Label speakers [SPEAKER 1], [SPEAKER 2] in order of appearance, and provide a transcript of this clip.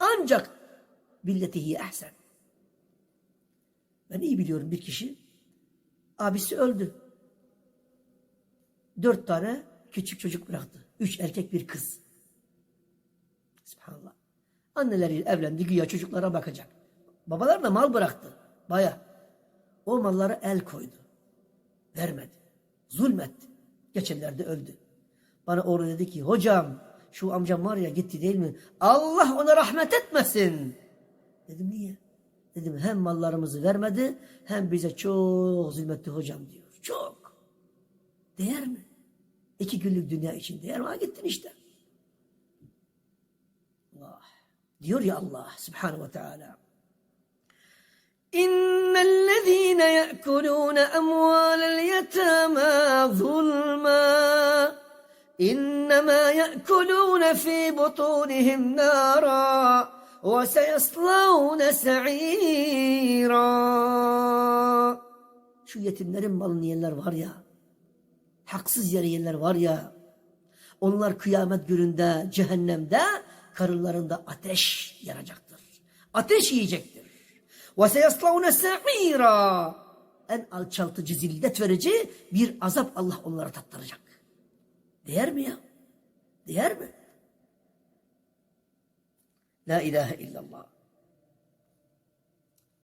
[SPEAKER 1] Ancak billetihi ahsen. Ben iyi biliyorum bir kişi abisi öldü. Dört tane küçük çocuk bıraktı. Üç erkek bir kız. Subhanallah. Anneleri evlendi güya çocuklara bakacak. Babalar da mal bıraktı. Baya. O mallara el koydu. Vermedi. Zulmetti. Geçenlerde öldü. Bana oğlu dedi ki hocam şu amcam var ya gitti değil mi? Allah ona rahmet etmesin. Dedim niye? Dedim hem mallarımızı vermedi hem bize çok zulmetti hocam diyor. Çok. Değer mi? İki günlük dünya için değer mi? Gittin işte. Allah. Diyor ya Allah subhanahu ve teala. İnnellezîne ye'kulûne emvâlel yetâmâ zulmâ إنما يأكلون في بطونهم نارا وسيصلون سعيرا Şu yetimlerin malını yiyenler var ya, haksız yere yiyenler var ya, onlar kıyamet gününde cehennemde karınlarında ateş yanacaktır. Ateş yiyecektir. وَسَيَصْلَوْنَ سَعِيرًا En alçaltıcı, zillet verici bir azap Allah onlara tattıracak. Değer mi ya? Değer mi? La ilahe illallah.